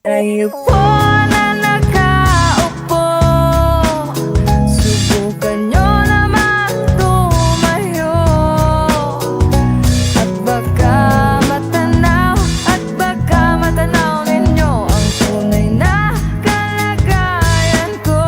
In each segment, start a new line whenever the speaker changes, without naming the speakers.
Tayo po na nakaupo. Subukan nyo naman tumayo. At baka matanaw At baka matanaw ninyo Ang tunay na kalagayan ko.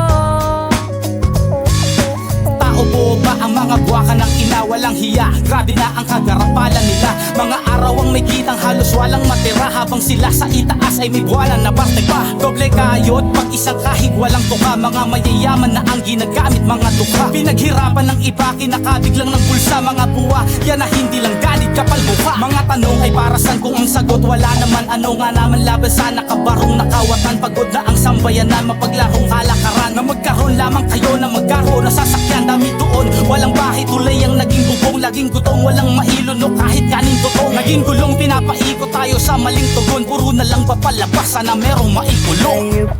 Tao buo ba ang mga buwaka ng ina? Walang hiya. Grabe na ang kagarapalan nila. Mga araw ang may kitang halos walang matira Habang sila sa itaas ay may buwalan na parte pa. Doble kayod pag isang kahig walang tuka. Mga mayayaman na ang ginagamit mga duka Pinaghirapan ng iba kinakabig lang ng bulsa Mga buwa. Yan na hindi lang galit kapal mukha Mga tanong ay para saan kung ang sagot? Wala naman Ano nga naman laban sa nakabarong nakawatan Pagod na ang sambayanan mapaglarong kalakaran Na magkaroon lamang kayo na magkaroon na sasakyan. Dami doon walang bahay tulay ang naging bubong. Laging gutong walang mailon o kahit kanin totoo Naging gulong pinapaikot tayo sa maling tugon. Puro na lang papalabas sana merong maikulong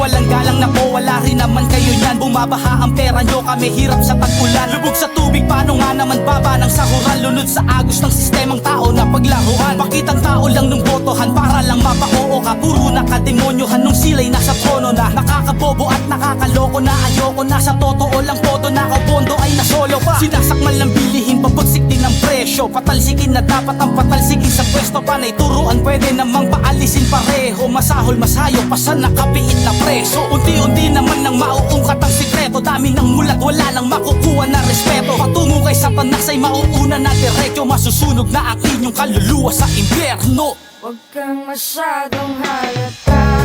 Mawalang galang na po, wala rin naman kayo yan Bumabaha ang pera nyo, kami hirap sa tag-ulan Lubog sa tubig, paano nga naman baba ng sahuran? Lunod sa agos ng sistemang tao na paglaruan. Pakitang tao lang nung botohan? Para lang mapao ka Puro nakademonyohan. Nung sila'y nasa trono na Nakakabobo at nakakaloko na. Ayoko na Sa totoo lang todo na bondo ay nasolo pa. Sinasakmal presyo Patalsikin na dapat ang patalsikin sa pwesto Panay turuan, pwede namang paalisin pareho. Masahol, masayo, pasan nakapiit na preso. Unti-unti naman nang mauungkat ang sikreto. Dami ng mulat, wala nang makukuha na respeto. Patungo kay satanas ay mauuna na diretso. Masusunog na ang inyong kaluluwa sa impyerno.
Huwag kang masyadong halata